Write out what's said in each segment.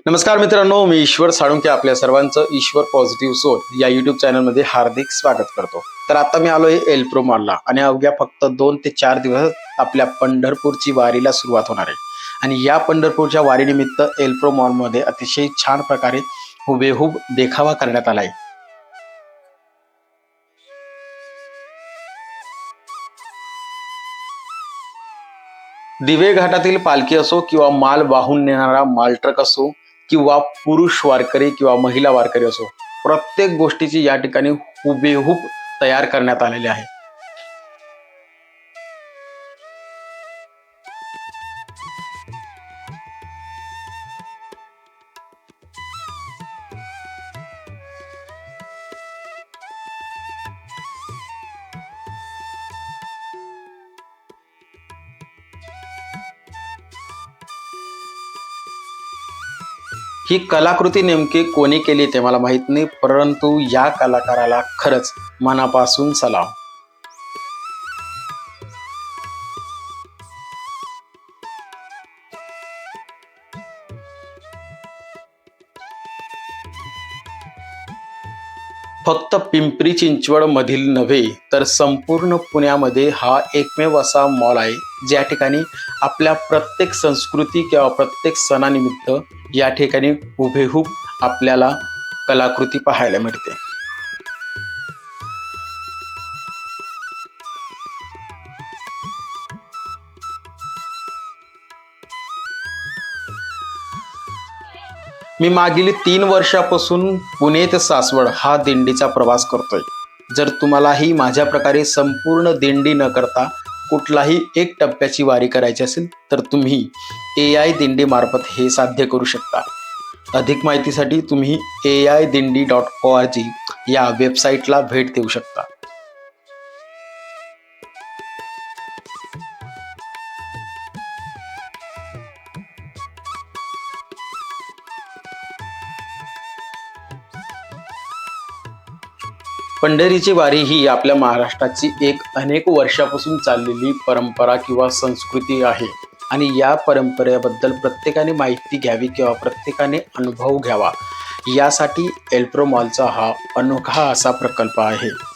नमस्कार मित्रांनो मी ईश्वर साळुंके आपल्या सर्वांचं ईश्वर पॉझिटिव्ह सोल या युट्यूब चॅनलमध्ये हार्दिक स्वागत करतो. तर आता मी आलोय एल्प्रो मॉलला आणि अवघ्या फक्त दोन ते चार दिवस आपल्या पंढरपूरची वारीला सुरुवात होणार आहे. आणि या पंढरपूरच्या वारीनिमित्त एल्प्रो मॉलमध्ये अतिशय छान प्रकारे हुबेहूब देखावा करण्यात आलाय. दिवे घाटातील पालखी असो किंवा माल वाहून नेणारा मालट्रक असो किंवा पुरुष वारकरी किंवा महिला वारकरी असो प्रत्येक गोष्टीची या ठिकाणी हुबेहूब तयार करण्यात आलेली आहे. ही कलाकृती नेमकी कोणी केली ते मला माहीत नाही परंतु या कलाकाराला खरंच मनापासून सलाम. फक्त पिंपरी चिंचवड मधील नव्हे तर संपूर्ण पुण्यामध्ये हा एकमेव असा मॉल आहे ज्या ठिकाणी आपल्या प्रत्येक संस्कृती किंवा प्रत्येक सणानिमित्त या ठिकाणी हुबेहूब आपल्याला कलाकृती पाहायला मिळते. मी मागील तीन वर्षापासून पुणे ते सासवड हा दिंडीचा प्रवास करतोय. जर तुम्हालाही माझ्या प्रकारे संपूर्ण दिंडी न करता कुठलाही एक टप्प्याची वारी करायची असेल तर तुम्ही ए आय दिंडीमार्फत हे साध्य करू शकता. अधिक माहितीसाठी तुम्ही A I Dindi dot O R G या वेबसाईटला भेट देऊ शकता. पंढरीची वारी ही आपल्या महाराष्ट्राची एक अनेक वर्षापासून चाललेली परंपरा किंवा संस्कृती आहे. आणि या परंपरेबद्दल प्रत्येकाने माहिती घ्यावी किंवा प्रत्येकाने अनुभव घ्यावा. यासाठी एल्प्रो मॉलचा हा अनोखा असा प्रकल्प आहे.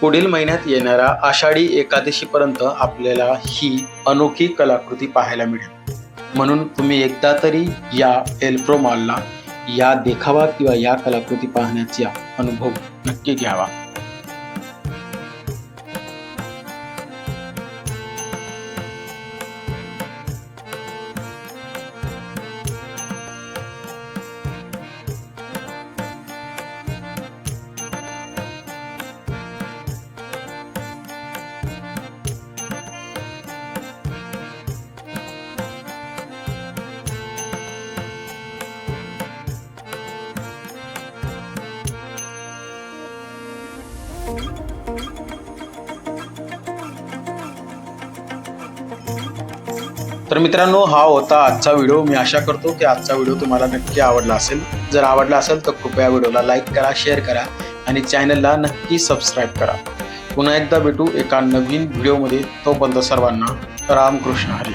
पुढील महिन्यात येणाऱ्या आषाढी एकादशीपर्यंत आपल्याला ही अनोखी कलाकृती पाहायला मिळेल. म्हणून तुम्ही एकदा तरी या एल्प्रो मॉलला या देखावा किंवा या कलाकृती पाहण्याचा अनुभव नक्की घ्यावा. तर मित्रांनो हा होता आजचा व्हिडिओ. मी आशा करतो की आजचा व्हिडिओ तुम्हाला नक्की आवडला असेल. जर आवडला असेल तर कृपया व्हिडिओला लाईक करा शेअर करा आणि चॅनलला नक्की सबस्क्राईब करा. पुन्हा एकदा भेटू एका नवीन व्हिडिओमध्ये. तोपर्यंत सर्वांना रामकृष्ण हरी.